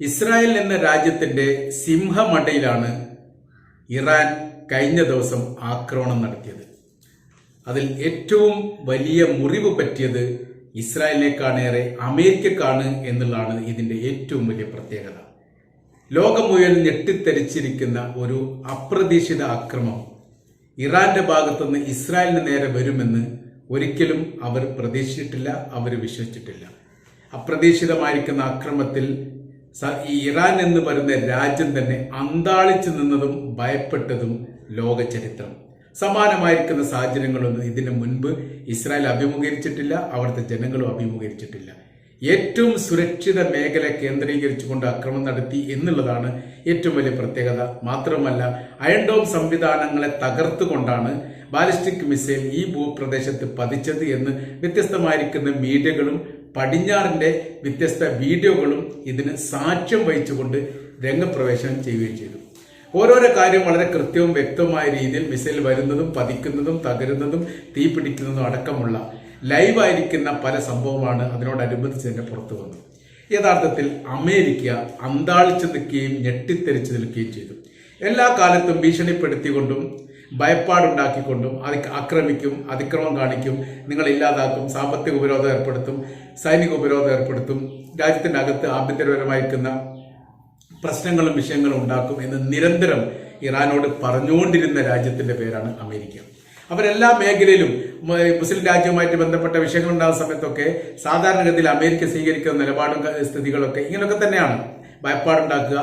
Israel എന്ന രാജ്യത്തിന്റെ സിംഹമടയിലാണ് Iran കഴിഞ്ഞ ദിവസം ആക്രമണം നടത്തിയത്. അതിൽ ഏറ്റവും വലിയ മുറിവ് പറ്റിയത് ഇസ്രായേലിനേക്കാണേറെ അമേരിക്കക്കാണ് എന്നുള്ളതാണ് ഇതിന്റെ ഏറ്റവും വലിയ പ്രത്യേകത. ലോകം മുഴുവൻ ഞെട്ടിത്തെരിച്ചിരിക്കുന്ന ഒരു അപ്രതീക്ഷിത അക്രമം ഇറാന്റെ ഭാഗത്തുനിന്ന് ഇസ്രായേലിന് നേരെ വരുമെന്ന് ഒരിക്കലും അവർ പ്രതീക്ഷിച്ചിട്ടില്ല അവർ വിശ്വസിച്ചിട്ടില്ല. അപ്രതീക്ഷിതമായിരിക്കുന്ന അക്രമത്തിൽ ഈ ഇറാൻ എന്ന് പറയുന്ന രാജ്യം തന്നെ അന്താളിച്ചു നിന്നതും ഭയപ്പെട്ടതും ലോക ചരിത്രം സമാനമായിരിക്കുന്ന സാഹചര്യങ്ങളൊന്നും ഇതിനു മുൻപ് ഇസ്രായേൽ അഭിമുഖീകരിച്ചിട്ടില്ല അവിടുത്തെ ജനങ്ങളും അഭിമുഖീകരിച്ചിട്ടില്ല. ഏറ്റവും സുരക്ഷിത മേഖല കേന്ദ്രീകരിച്ചുകൊണ്ട് ആക്രമണം നടത്തി എന്നുള്ളതാണ് ഏറ്റവും വലിയ പ്രത്യേകത. മാത്രമല്ല അയൺഡോം സംവിധാനങ്ങളെ തകർത്തുകൊണ്ടാണ് ബാലിസ്റ്റിക് മിസൈൽ ഈ ഭൂപ്രദേശത്ത് പതിച്ചത് എന്ന് വ്യത്യസ്തമായിരിക്കുന്ന മീഡിയകളും പടിഞ്ഞാറിന്റെ വ്യത്യസ്ത വീഡിയോകളും ഇതിന് സാക്ഷ്യം വഹിച്ചുകൊണ്ട് രംഗപ്രവേശനം ചെയ്യുകയും ചെയ്തു. ഓരോരോ കാര്യം വളരെ കൃത്യവും വ്യക്തവുമായ രീതിയിൽ മിസൈൽ വരുന്നതും പതിക്കുന്നതും തകരുന്നതും തീപിടിക്കുന്നതും അടക്കമുള്ള ലൈവായിരിക്കുന്ന പല സംഭവമാണ് അതിനോടനുബന്ധിച്ച് തന്നെ പുറത്തു വന്നത്. യഥാർത്ഥത്തിൽ അമേരിക്ക അന്താളിച്ചു നിൽക്കുകയും ഞെട്ടിത്തെറിച്ചു നിൽക്കുകയും ചെയ്തു. എല്ലാ കാലത്തും ഭീഷണിപ്പെടുത്തിക്കൊണ്ടും ഭയപ്പാടുണ്ടാക്കിക്കൊണ്ടും അത് ആക്രമിക്കും അതിക്രമം കാണിക്കും നിങ്ങൾ ഇല്ലാതാക്കും സാമ്പത്തിക ഉപരോധം ഏർപ്പെടുത്തും സൈനിക ഉപരോധം ഏർപ്പെടുത്തും രാജ്യത്തിന്റെ അകത്ത് ആഭ്യന്തരപരമായിരിക്കുന്ന പ്രശ്നങ്ങളും വിഷയങ്ങളും ഉണ്ടാക്കും എന്ന് നിരന്തരം ഇറാനോട് പറഞ്ഞുകൊണ്ടിരുന്ന രാജ്യത്തിന്റെ പേരാണ് അമേരിക്ക. അവരെല്ലാ മേഖലയിലും മുസ്ലിം രാജ്യവുമായിട്ട് ബന്ധപ്പെട്ട വിഷയങ്ങൾ ഉണ്ടാകുന്ന സമയത്തൊക്കെ സാധാരണഗതിയിൽ അമേരിക്ക സ്വീകരിക്കുന്ന നിലപാടും സ്ഥിതികളൊക്കെ ഇങ്ങനെയൊക്കെ തന്നെയാണ്. ഭയപ്പാടുണ്ടാക്കുക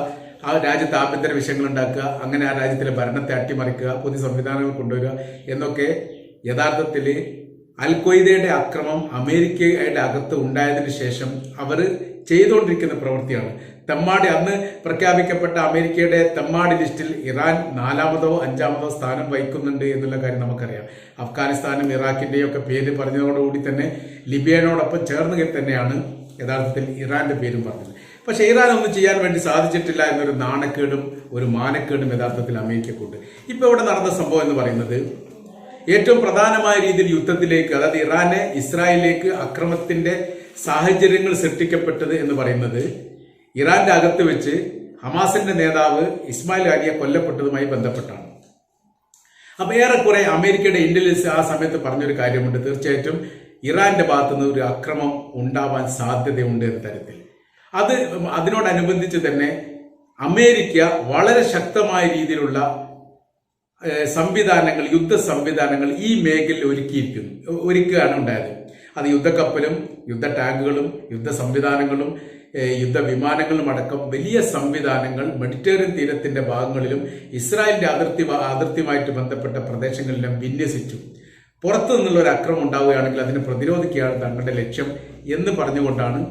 ആ രാജ്യത്ത് ആഭ്യന്തര വിഷയങ്ങൾ ഉണ്ടാക്കുക അങ്ങനെ ആ രാജ്യത്തിലെ ഭരണത്തെ അട്ടിമറിക്കുക പുതിയ സംവിധാനങ്ങൾ കൊണ്ടുവരിക എന്നൊക്കെ യഥാർത്ഥത്തിൽ അൽ അക്രമം അമേരിക്കയുടെ അകത്ത് ഉണ്ടായതിനു ശേഷം അവർ ചെയ്തുകൊണ്ടിരിക്കുന്ന പ്രവൃത്തിയാണ്. തെമ്മാടി അന്ന് പ്രഖ്യാപിക്കപ്പെട്ട അമേരിക്കയുടെ തെമ്മാടി ലിസ്റ്റിൽ ഇറാൻ നാലാമതോ അഞ്ചാമതോ സ്ഥാനം വഹിക്കുന്നുണ്ട് എന്നുള്ള കാര്യം നമുക്കറിയാം. അഫ്ഗാനിസ്ഥാനും ഇറാഖിന്റെയും ഒക്കെ പേര് പറഞ്ഞതോടുകൂടി തന്നെ ലിബിയനോടൊപ്പം ചേർന്ന് തന്നെയാണ് യഥാർത്ഥത്തിൽ ഇറാന്റെ പേരും പറഞ്ഞത്. പക്ഷേ ഇറാൻ ഒന്നും ചെയ്യാൻ വേണ്ടി സാധിച്ചിട്ടില്ല എന്നൊരു നാണക്കേടും ഒരു മാനക്കേടും യഥാർത്ഥത്തിൽ അമേരിക്കക്കുണ്ട്. ഇപ്പൊ ഇവിടെ നടന്ന സംഭവം എന്ന് പറയുന്നത് ഏറ്റവും പ്രധാനമായ രീതിയിൽ യുദ്ധത്തിലേക്ക് അതായത് ഇറാനെ ഇസ്രായേലിലേക്ക് അക്രമത്തിന്റെ സാഹചര്യങ്ങൾ സൃഷ്ടിക്കപ്പെട്ടത് എന്ന് പറയുന്നത് ഇറാന്റെ അകത്ത് വെച്ച് ഹമാസിന്റെ നേതാവ് ഇസ്മായിൽ ആലിയ കൊല്ലപ്പെട്ടതുമായി ബന്ധപ്പെട്ടാണ്. അപ്പൊ ഏറെക്കുറെ അമേരിക്കയുടെ ഇന്റലിജൻസ് ആ സമയത്ത് പറഞ്ഞൊരു കാര്യമുണ്ട്. തീർച്ചയായിട്ടും ഇറാന്റെ ഭാഗത്തുനിന്ന് ഒരു അക്രമം ഉണ്ടാവാൻ സാധ്യതയുണ്ട് എന്ന തരത്തിൽ. അത് അതിനോടനുബന്ധിച്ച് തന്നെ അമേരിക്ക വളരെ ശക്തമായ രീതിയിലുള്ള സംവിധാനങ്ങൾ യുദ്ധ സംവിധാനങ്ങൾ ഈ മേഖലയിൽ ഒരുക്കിയിരിക്കുന്നു ഒരുക്കുകയാണ് ഉണ്ടായത്. അത് യുദ്ധക്കപ്പലും യുദ്ധ ടാങ്കുകളും യുദ്ധ സംവിധാനങ്ങളും യുദ്ധ വിമാനങ്ങളും അടക്കം വലിയ സംവിധാനങ്ങൾ മെഡിറ്ററേനിയൻ തീരത്തിന്റെ ഭാഗങ്ങളിലും ഇസ്രായേലിന്റെ അതിർത്തി അതിർത്തിയുമായിട്ട് ബന്ധപ്പെട്ട പ്രദേശങ്ങളിലും വിന്യസിച്ചു. പുറത്തു നിന്നുള്ള ഒരു അക്രമം ഉണ്ടാവുകയാണെങ്കിൽ അതിനെ പ്രതിരോധിക്കുകയാണ് തങ്ങളുടെ ലക്ഷ്യം എന്ന് പറഞ്ഞുകൊണ്ടാണ്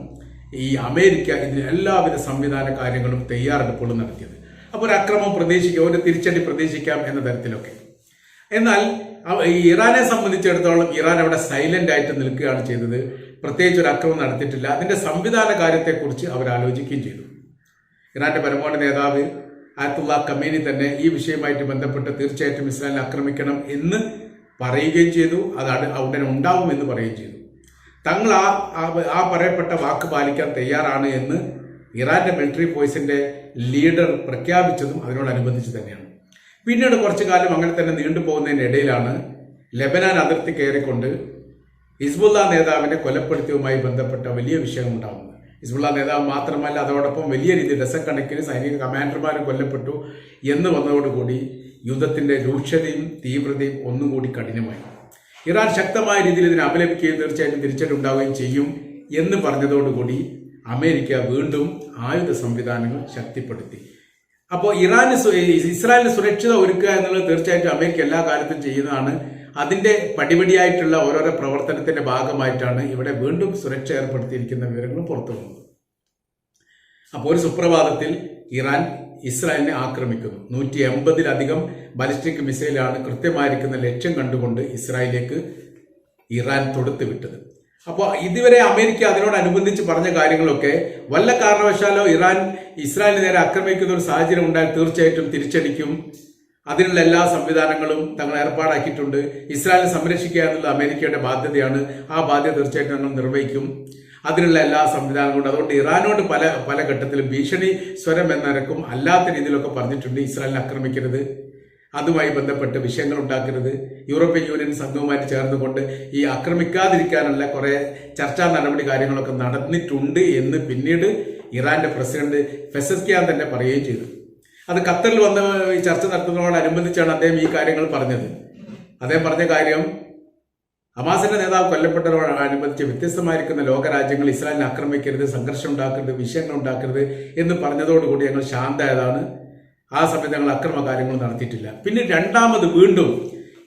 ഈ അമേരിക്ക ഇതിന് എല്ലാവിധ സംവിധാന കാര്യങ്ങളും തയ്യാറെടുപ്പുകളും നടത്തിയത്. അപ്പോൾ ഒരു അക്രമം പ്രതീക്ഷിക്കാം ഒരു തിരിച്ചടി പ്രതീക്ഷിക്കാം എന്ന തരത്തിലൊക്കെ. എന്നാൽ ഈ ഇറാനെ സംബന്ധിച്ചിടത്തോളം ഇറാൻ അവിടെ സൈലന്റ് ആയിട്ട് നിൽക്കുകയാണ് ചെയ്തത്. പ്രത്യേകിച്ച് ഒരു അക്രമം നടത്തിയിട്ടില്ല. അതിന്റെ സംവിധാന കാര്യത്തെക്കുറിച്ച് അവർ ആലോചിക്കുകയും ചെയ്തു. ഇറാന്റെ പരമോന്നത നേതാവ് ആയത്തുള്ള കമേനി തന്നെ ഈ വിഷയമായിട്ട് ബന്ധപ്പെട്ട് തീർച്ചയായിട്ടും ഇസ്രായേലിനെ ആക്രമിക്കണം എന്ന് പറയുകയും ചെയ്തു. അത് അവിടെ ഉണ്ടാവും എന്ന് പറയുകയും ചെയ്തു. തങ്ങൾ ആ ആ- പറയപ്പെട്ട വാക്ക് പാലിക്കാൻ തയ്യാറാണ് എന്ന് ഇറാന്റെ മിലിറ്ററി ഫോഴ്സിന്റെ ലീഡർ പ്രഖ്യാപിച്ചതും അതിനോടനുബന്ധിച്ച് തന്നെയാണ്. പിന്നീട് കുറച്ചു കാലം അങ്ങനെ തന്നെ നീണ്ടുപോകുന്നതിനിടയിലാണ് ലെബനാൻ അതിർത്തി കയറിക്കൊണ്ട് ഹിസ്ബുല്ല നേതാവിനെ കൊലപ്പെടുത്തിയവുമായി ബന്ധപ്പെട്ട വലിയ വിഷയം ഉണ്ടാകുന്നത് ഹിസ്ബുള്ള നേതാവ് മാത്രമല്ല അതോടൊപ്പം വലിയ രീതിയിൽ ഡസക്കണക്കിന് സൈനിക കമാൻഡർമാരും കൊല്ലപ്പെട്ടു എന്ന് വന്നതോടുകൂടി യുദ്ധത്തിന്റെ രൂക്ഷതയും തീവ്രതയും ഒന്നുകൂടി കഠിനമായി. ഇറാൻ ശക്തമായ രീതിയിൽ ഇതിനെ അപലപിക്കുകയും തീർച്ചയായിട്ടും തിരിച്ചടി ഉണ്ടാവുകയും ചെയ്യും എന്ന് പറഞ്ഞതോടുകൂടി അമേരിക്ക വീണ്ടും ആയുധ സംവിധാനങ്ങൾ ശക്തിപ്പെടുത്തി. അപ്പോൾ ഇറാന് ഇസ്രായേലിന് സുരക്ഷിത ഒരുക്കുക എന്നുള്ളത് തീർച്ചയായിട്ടും അമേരിക്ക എല്ലാ കാലത്തും ചെയ്യുന്നതാണ്. അതിന്റെ പടിപടിയായിട്ടുള്ള ഓരോരോ പ്രവർത്തനത്തിന്റെ ഭാഗമായിട്ടാണ് ഇവിടെ വീണ്ടും സുരക്ഷ ഏർപ്പെടുത്തിയിരിക്കുന്ന വിവരങ്ങൾ പുറത്തു വന്നത് അപ്പോൾ ഒരു സുപ്രഭാതത്തിൽ ഇറാൻ ഇസ്രായേലിനെ ആക്രമിക്കുന്നു. നൂറ്റി എൺപതിലധികം ബാലിസ്റ്റിക് മിസൈലാണ് കൃത്യമായിരിക്കുന്ന ലക്ഷ്യം കണ്ടുകൊണ്ട് ഇസ്രായേലിലേക്ക് ഇറാൻ തൊടുത്തു വിട്ടത്. അപ്പോൾ ഇതുവരെ അമേരിക്ക അതിനോടനുബന്ധിച്ച് പറഞ്ഞ കാര്യങ്ങളൊക്കെ വല്ല കാരണവശാലോ ഇറാൻ ഇസ്രായേലിന് നേരെ ആക്രമിക്കുന്ന ഒരു സാഹചര്യം ഉണ്ടായാൽ തീർച്ചയായിട്ടും തിരിച്ചടിക്കും. അതിനുള്ള എല്ലാ സംവിധാനങ്ങളും തങ്ങൾ ഏർപ്പാടാക്കിയിട്ടുണ്ട്. ഇസ്രായേലിനെ സംരക്ഷിക്കുക എന്നുള്ള അമേരിക്കയുടെ ബാധ്യതയാണ്. ആ ബാധ്യത തീർച്ചയായിട്ടും ഞങ്ങൾ നിർവഹിക്കും. അതിനുള്ള എല്ലാ സംവിധാനങ്ങളും ഉണ്ട്. അതുകൊണ്ട് ഇറാനോട് പല പല ഘട്ടത്തിലും ഭീഷണി സ്വരം എന്നരക്കും അല്ലാത്ത രീതിയിലൊക്കെ പറഞ്ഞിട്ടുണ്ട് ഇസ്രായേലിനെ ആക്രമിക്കരുത്. അതുമായി ബന്ധപ്പെട്ട് വിഷയങ്ങൾ ഉണ്ടാക്കരുത്. യൂറോപ്യൻ യൂണിയൻ സംഘവുമായിട്ട് ചേർന്നുകൊണ്ട് ഈ ആക്രമിക്കാതിരിക്കാനുള്ള കുറെ ചർച്ചാ നടപടി കാര്യങ്ങളൊക്കെ നടന്നിട്ടുണ്ട് എന്ന് പിന്നീട് ഇറാന്റെ പ്രസിഡന്റ് ഫെസസ്കിയാൻ തന്നെ പറയുകയും ചെയ്തു. അത് ഖത്തറിൽ വന്ന് ഈ ചർച്ച നടത്തുന്നതോടനുബന്ധിച്ചാണ് അദ്ദേഹം ഈ കാര്യങ്ങൾ പറഞ്ഞത്. അദ്ദേഹം പറഞ്ഞ കാര്യം ഹമാസിന്റെ നേതാവ് കൊല്ലപ്പെട്ടതോടനുബന്ധിച്ച് വ്യത്യസ്തമായിരിക്കുന്ന ലോകരാജ്യങ്ങൾ ഇസ്രായേലിനെ ആക്രമിക്കരുത് സംഘർഷം ഉണ്ടാക്കരുത് വിഷയങ്ങൾ ഉണ്ടാക്കരുത് എന്ന് പറഞ്ഞതോടുകൂടി ഞങ്ങൾ ശാന്തമായതാണ് ആ സമയത്ത് ഞങ്ങൾ അക്രമ കാര്യങ്ങൾ നടത്തിയിട്ടില്ല. പിന്നെ രണ്ടാമത് വീണ്ടും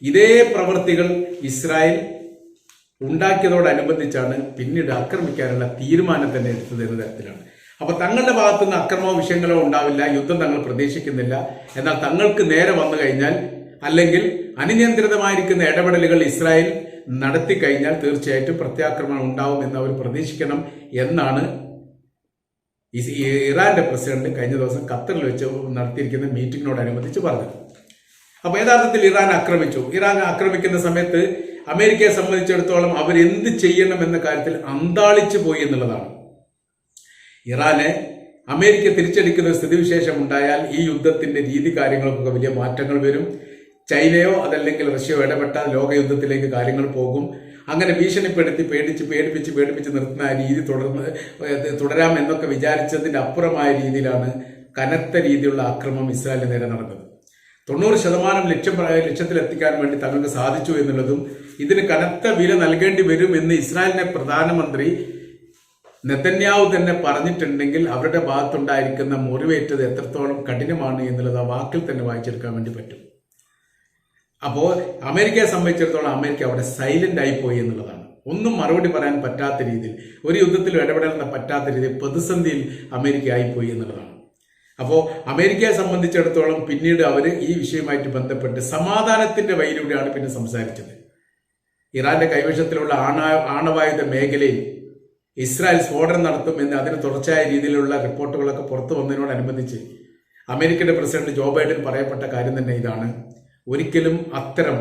ഇതേ പ്രവൃത്തികൾ ഇസ്രായേൽ ഉണ്ടാക്കിയതോടനുബന്ധിച്ചാണ് പിന്നീട് ആക്രമിക്കാനുള്ള തീരുമാനം തന്നെ എടുത്തത് എന്ന തരത്തിലാണ്. അപ്പൊ തങ്ങളുടെ ഭാഗത്തുനിന്ന് അക്രമോ വിഷയങ്ങളോ ഉണ്ടാവില്ല യുദ്ധം തങ്ങൾ പ്രതീക്ഷിക്കുന്നില്ല. എന്നാൽ തങ്ങൾക്ക് നേരെ വന്നു കഴിഞ്ഞാൽ അല്ലെങ്കിൽ അനിയന്ത്രിതമായിരിക്കുന്ന ഇടപെടലുകൾ ഇസ്രായേൽ നടത്തി കഴിഞ്ഞാൽ തീർച്ചയായിട്ടും പ്രത്യാക്രമണം ഉണ്ടാവും എന്ന് അവർ പ്രതീക്ഷിക്കണം എന്നാണ് ഇറാന്റെ പ്രസിഡന്റ് കഴിഞ്ഞ ദിവസം ഖത്തറിൽ വെച്ച് നടത്തിയിരിക്കുന്ന മീറ്റിങ്ങിനോടനുബന്ധിച്ച് പറഞ്ഞത്. അപ്പോൾ യഥാർത്ഥത്തിൽ ഇറാൻ ആക്രമിച്ചു. ഇറാൻ ആക്രമിക്കുന്ന സമയത്ത് അമേരിക്കയെ സംബന്ധിച്ചിടത്തോളം അവർ എന്ത് ചെയ്യണം എന്ന കാര്യത്തിൽ അന്താളിച്ചു പോയി എന്നുള്ളതാണ്. ഇറാനെ അമേരിക്ക തിരിച്ചടിക്കുന്ന സ്ഥിതിവിശേഷം ഉണ്ടായാൽ ഈ യുദ്ധത്തിന്റെ രീതി കാര്യങ്ങൾക്കൊക്കെ വലിയ മാറ്റങ്ങൾ വരും. ചൈനയോ അതല്ലെങ്കിൽ റഷ്യയോ ഇടപെട്ട ലോകയുദ്ധത്തിലേക്ക് കാര്യങ്ങൾ പോകും. അങ്ങനെ ഭീഷണിപ്പെടുത്തി പേടിച്ച് പേടിപ്പിച്ച് പേടിപ്പിച്ച് നിർത്തുന്ന ആ രീതി തുടർന്ന് തുടരാം എന്നൊക്കെ വിചാരിച്ചതിന്റെ അപ്പുറമായ രീതിയിലാണ് കനത്ത രീതിയിലുള്ള ആക്രമണം ഇസ്രായേലിന് നേരെ നടന്നത്. തൊണ്ണൂറ് ശതമാനം ലക്ഷ്യം ലക്ഷ്യത്തിലെത്തിക്കാൻ വേണ്ടി തങ്ങൾക്ക് സാധിച്ചു എന്നുള്ളതും ഇതിന് കനത്ത വില നൽകേണ്ടി വരും എന്ന് ഇസ്രായേലിന്റെ പ്രധാനമന്ത്രി നെതന്യാവ് തന്നെ പറഞ്ഞിട്ടുണ്ടെങ്കിൽ അവരുടെ ഭാഗത്തുണ്ടായിരിക്കുന്ന മുറിവേറ്റത് എത്രത്തോളം കഠിനമാണ് എന്നുള്ളത് ആ വാക്കിൽ തന്നെ വായിച്ചെടുക്കാൻ വേണ്ടി പറ്റും. അപ്പോൾ അമേരിക്കയെ സംബന്ധിച്ചിടത്തോളം അമേരിക്ക അവിടെ സൈലന്റ് ആയി പോയി എന്നുള്ളതാണ്. ഒന്നും മറുപടി പറയാൻ പറ്റാത്ത രീതിയിൽ ഒരു യുദ്ധത്തിൽ ഇടപെടാൻ പറ്റാത്ത രീതിയിൽ പ്രതിസന്ധിയിൽ അമേരിക്ക ആയിപ്പോയി എന്നുള്ളതാണ്. അപ്പോൾ അമേരിക്കയെ സംബന്ധിച്ചിടത്തോളം പിന്നീട് അവർ ഈ വിഷയമായിട്ട് ബന്ധപ്പെട്ട് സമാധാനത്തിന്റെ വഴിയിലൂടെയാണ് പിന്നെ സംസാരിച്ചത്. ഇറാന്റെ കൈവശത്തിലുള്ള ആണ ആണവായുധ മേഖലയിൽ ഇസ്രായേൽ സ്ഫോടനം നടത്തും എന്ന് അതിന് തുടർച്ചയായ രീതിയിലുള്ള റിപ്പോർട്ടുകളൊക്കെ പുറത്തു വന്നതിനോടനുബന്ധിച്ച് അമേരിക്കയുടെ പ്രസിഡന്റ് ജോ ബൈഡൻ പറയപ്പെട്ട കാര്യം തന്നെ ഇതാണ്. ഒരിക്കലും അത്തരം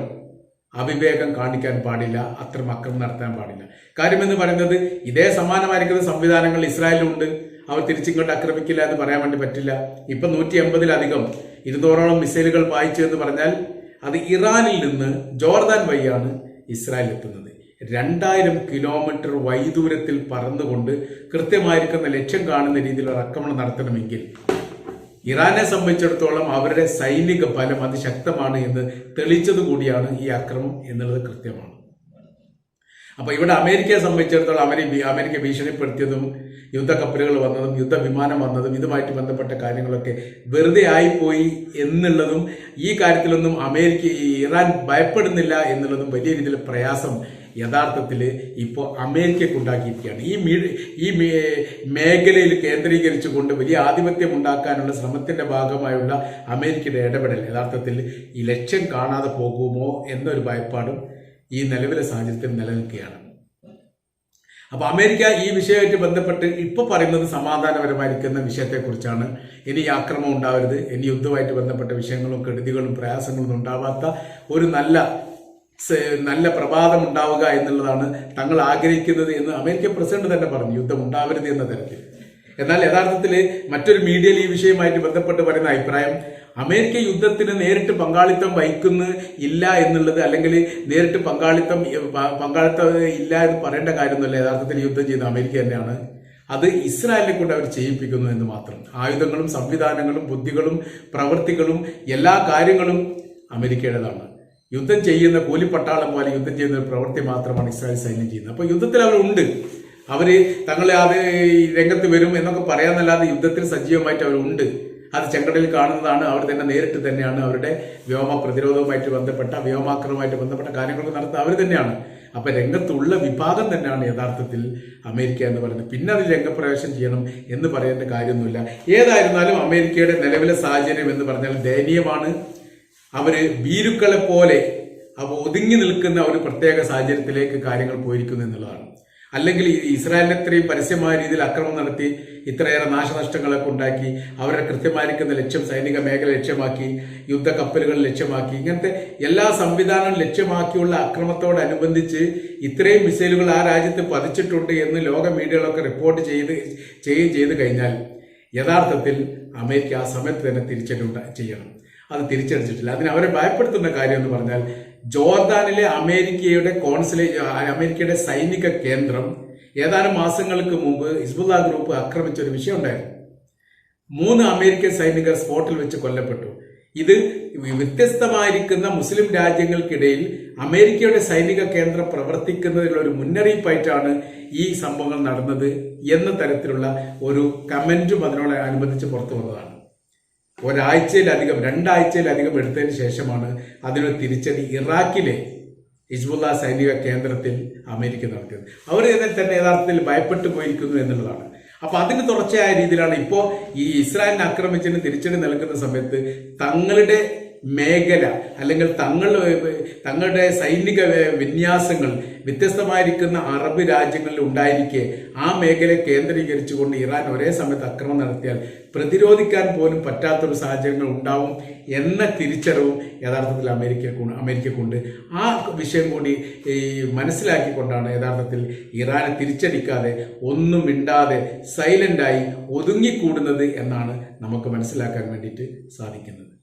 അവിവേകം കാണിക്കാൻ പാടില്ല അത്തരം അക്രമം നടത്താൻ പാടില്ല. കാര്യമെന്ന് പറയുന്നത് ഇതേ സമാനമായിരിക്കുന്ന സംവിധാനങ്ങൾ ഇസ്രായേലുണ്ട് അവർ തിരിച്ചിങ്ങോട്ട് ആക്രമിക്കില്ല എന്ന് പറയാൻ വേണ്ടി പറ്റില്ല. ഇപ്പൊ നൂറ്റി എൺപതിലധികം ഇരുന്നൂറോളം മിസൈലുകൾ വായിച്ചു എന്ന് പറഞ്ഞാൽ അത് ഇറാനിൽ നിന്ന് ജോർദാൻ വഴിയാണ് ഇസ്രായേൽ എത്തുന്നത്. രണ്ടായിരം കിലോമീറ്റർ വൈദൂരത്തിൽ പറന്നുകൊണ്ട് കൃത്യമായിരിക്കുന്ന ലക്ഷ്യം കാണുന്ന രീതിയിലുള്ള ആക്രമണം നടത്തണമെങ്കിൽ ഇറാനെ സംബന്ധിച്ചിടത്തോളം അവരുടെ സൈനിക ബലം അതിശക്തമാണ് എന്ന് തെളിച്ചത് കൂടിയാണ് ഈ അക്രമം എന്നുള്ളത് കൃത്യമാണ്. അപ്പൊ ഇവിടെ അമേരിക്കയെ സംബന്ധിച്ചിടത്തോളം അമേരി അമേരിക്ക ഭീഷണിപ്പെടുത്തിയതും യുദ്ധക്കപ്പലുകൾ വന്നതും യുദ്ധവിമാനം വന്നതും ഇതുമായിട്ട് ബന്ധപ്പെട്ട കാര്യങ്ങളൊക്കെ വെറുതെ ആയിപ്പോയി എന്നുള്ളതും ഈ കാര്യത്തിലൊന്നും അമേരിക്ക ഇറാൻ ഭയപ്പെടുന്നില്ല എന്നുള്ളതും വലിയ രീതിയിൽ പ്രയാസം യഥാർത്ഥത്തിൽ ഇപ്പോൾ അമേരിക്കയ്ക്ക് ഉണ്ടാക്കിയിരിക്കുകയാണ് ഈ മീ ഈ മേഖലയിൽ കേന്ദ്രീകരിച്ചുകൊണ്ട് വലിയ ആധിപത്യം ഉണ്ടാക്കാനുള്ള ശ്രമത്തിന്റെ ഭാഗമായുള്ള അമേരിക്കയുടെ ഇടപെടൽ യഥാർത്ഥത്തിൽ ഈ ലക്ഷ്യം കാണാതെ പോകുമോ എന്നൊരു ഭയപ്പാടും ഈ നിലവിലെ സാഹചര്യത്തിൽ നിലനിൽക്കുകയാണ്. അപ്പൊ അമേരിക്ക ഈ വിഷയമായിട്ട് ബന്ധപ്പെട്ട് ഇപ്പൊ പറയുന്നത് സമാധാനപരമായിരിക്കുന്ന വിഷയത്തെക്കുറിച്ചാണ്. ഇനി ആക്രമം ഉണ്ടാവരുത് ഇനി യുദ്ധമായിട്ട് ബന്ധപ്പെട്ട വിഷയങ്ങളും കെടുതികളും പ്രയാസങ്ങളും ഉണ്ടാവാത്ത ഒരു നല്ല നല്ല പ്രഭാതം ഉണ്ടാവുക എന്നുള്ളതാണ് തങ്ങൾ ആഗ്രഹിക്കുന്നത് എന്ന് അമേരിക്കൻ പ്രസിഡന്റ് തന്നെ പറഞ്ഞു യുദ്ധം ഉണ്ടാവരുത് എന്ന തരത്തിൽ. എന്നാൽ യഥാർത്ഥത്തിൽ മറ്റൊരു മീഡിയയിൽ ഈ വിഷയമായിട്ട് ബന്ധപ്പെട്ട് പറയുന്ന അഭിപ്രായം അമേരിക്ക യുദ്ധത്തിന് നേരിട്ട് പങ്കാളിത്തം വഹിക്കുന്ന ഇല്ല എന്നുള്ളത് അല്ലെങ്കിൽ നേരിട്ട് പങ്കാളിത്തം പങ്കാളിത്തം ഇല്ല എന്ന് പറയേണ്ട കാര്യമൊന്നുമല്ല. യഥാർത്ഥത്തിൽ യുദ്ധം ചെയ്യുന്ന അമേരിക്ക തന്നെയാണ്. അത് ഇസ്രായേലിനെ കൊണ്ട് അവർ ചെയ്യിപ്പിക്കുന്നു എന്ന് മാത്രം. ആയുധങ്ങളും സംവിധാനങ്ങളും ബുദ്ധികളും പ്രവൃത്തികളും എല്ലാ കാര്യങ്ങളും അമേരിക്കയുടേതാണ്. യുദ്ധം ചെയ്യുന്ന കൂലിപ്പട്ടാളം പോലെ യുദ്ധം ചെയ്യുന്ന പ്രവൃത്തി മാത്രമാണ് ഇസ്രായേൽ സൈന്യം ചെയ്യുന്നത്. അപ്പോൾ യുദ്ധത്തിൽ അവരുണ്ട് അവർ തങ്ങളെ അത് രംഗത്ത് വരും എന്നൊക്കെ പറയാന്നല്ലാതെ യുദ്ധത്തിൽ സജീവമായിട്ട് അവരുണ്ട് അത് ചെങ്കടലിൽ കാണുന്നതാണ്. അവർ തന്നെ നേരിട്ട് തന്നെയാണ് അവരുടെ വ്യോമ പ്രതിരോധവുമായിട്ട് ബന്ധപ്പെട്ട വ്യോമാക്രമവുമായിട്ട് ബന്ധപ്പെട്ട കാര്യങ്ങൾ നടത്തുന്നത് അവർ തന്നെയാണ്. അപ്പൊ രംഗത്തുള്ള വിഭാഗം തന്നെയാണ് യഥാർത്ഥത്തിൽ അമേരിക്ക എന്ന് പറയുന്നത്. പിന്നെ അത് രംഗപ്രവേശം ചെയ്യണം എന്ന് പറയേണ്ട കാര്യമൊന്നുമില്ല. ഏതായിരുന്നാലും അമേരിക്കയുടെ നിലവിലെ സാഹചര്യം എന്ന് പറഞ്ഞാൽ ദയനീയമാണ്. അവർ ഭീരുക്കളെ പോലെ അപ്പോൾ ഒതുങ്ങി നിൽക്കുന്ന ഒരു പ്രത്യേക സാഹചര്യത്തിലേക്ക് കാര്യങ്ങൾ പോയിരിക്കുന്നു എന്നുള്ളതാണ്. അല്ലെങ്കിൽ ഇസ്രായേലിന് ഇത്രയും പരസ്യമായ രീതിയിൽ അക്രമം നടത്തി ഇത്രയേറെ നാശനഷ്ടങ്ങളൊക്കെ ഉണ്ടാക്കി അവരുടെ കൃത്യമായിരിക്കുന്ന ലക്ഷ്യം സൈനിക മേഖല ലക്ഷ്യമാക്കി യുദ്ധ കപ്പലുകൾ ലക്ഷ്യമാക്കി ഇങ്ങനത്തെ എല്ലാ സംവിധാനവും ലക്ഷ്യമാക്കിയുള്ള അക്രമത്തോടനുബന്ധിച്ച് ഇത്രയും മിസൈലുകൾ ആ രാജ്യത്ത് പതിച്ചിട്ടുണ്ട് എന്ന് ലോക മീഡിയകളൊക്കെ റിപ്പോർട്ട് ചെയ്ത് ചെയ്യുകയും ചെയ്ത് കഴിഞ്ഞാൽ യഥാർത്ഥത്തിൽ അമേരിക്ക ആ സമയത്ത് തന്നെ തിരിച്ചടി ചെയ്യണം. അത് തിരിച്ചടിച്ചിട്ടില്ല. അതിന് അവരെ ഭയപ്പെടുത്തുന്ന കാര്യം എന്ന് പറഞ്ഞാൽ ജോർദാനിലെ അമേരിക്കയുടെ കോൺസുലേ അമേരിക്കയുടെ സൈനിക കേന്ദ്രം ഏതാനും മാസങ്ങൾക്ക് മുമ്പ് ഹിസ്ബുല്ല ഗ്രൂപ്പ് ആക്രമിച്ച ഒരു വിഷയം ഉണ്ടായിരുന്നു. മൂന്ന് അമേരിക്കൻ സൈനികർ സ്പോട്ടിൽ വെച്ച് കൊല്ലപ്പെട്ടു. ഇത് വ്യത്യസ്തമായിരിക്കുന്ന മുസ്ലിം രാജ്യങ്ങൾക്കിടയിൽ അമേരിക്കയുടെ സൈനിക കേന്ദ്രം പ്രവർത്തിക്കുന്നതിനുള്ള ഒരു മുന്നറിയിപ്പായിട്ടാണ് ഈ സംഭവങ്ങൾ നടന്നത് എന്ന തരത്തിലുള്ള ഒരു കമന്റും അതിനോട് അനുബന്ധിച്ച് പുറത്തു വന്നതാണ്. ഒരാഴ്ചയിലധികം രണ്ടാഴ്ചയിലധികം എടുത്തതിന് ശേഷമാണ് അതിനൊരു തിരിച്ചടി ഇറാഖിലെ ഹിസ്ബുല്ല സൈനിക കേന്ദ്രത്തിൽ അമേരിക്ക നടത്തിയത്. അവർ ഇതിൽ തന്നെ യഥാർത്ഥത്തിൽ ഭയപ്പെട്ടു പോയിരിക്കുന്നു എന്നുള്ളതാണ്. അപ്പൊ അതിന് തുടർച്ചയായ രീതിയിലാണ് ഇപ്പോ ഈ ഇസ്രായേലിനെ ആക്രമിച്ചതിന് തിരിച്ചടി നൽകുന്ന സമയത്ത് തങ്ങളുടെ മേഖല അല്ലെങ്കിൽ തങ്ങൾ തങ്ങളുടെ സൈനിക വിന്യാസങ്ങൾ വ്യത്യസ്തമായിരിക്കുന്ന അറബ് രാജ്യങ്ങളിൽ ഉണ്ടായിരിക്കെ ആ മേഖല കേന്ദ്രീകരിച്ചുകൊണ്ട് ഇറാൻ ഒരേ സമയത്ത് അക്രമം നടത്തിയാൽ പ്രതിരോധിക്കാൻ പോലും പറ്റാത്തൊരു സാഹചര്യങ്ങൾ ഉണ്ടാവും എന്ന തിരിച്ചറിവും യഥാർത്ഥത്തിൽ അമേരിക്ക അമേരിക്കക്കുണ്ട്. ആ വിഷയം കൂടി ഈ മനസ്സിലാക്കിക്കൊണ്ടാണ് യഥാർത്ഥത്തിൽ ഇറാനെ തിരിച്ചടിക്കാതെ ഒന്നും മിണ്ടാതെ സൈലന്റായി ഒതുങ്ങിക്കൂടുന്നത് എന്നാണ് നമുക്ക് മനസ്സിലാക്കാൻ വേണ്ടിയിട്ട് സാധിക്കുന്നത്.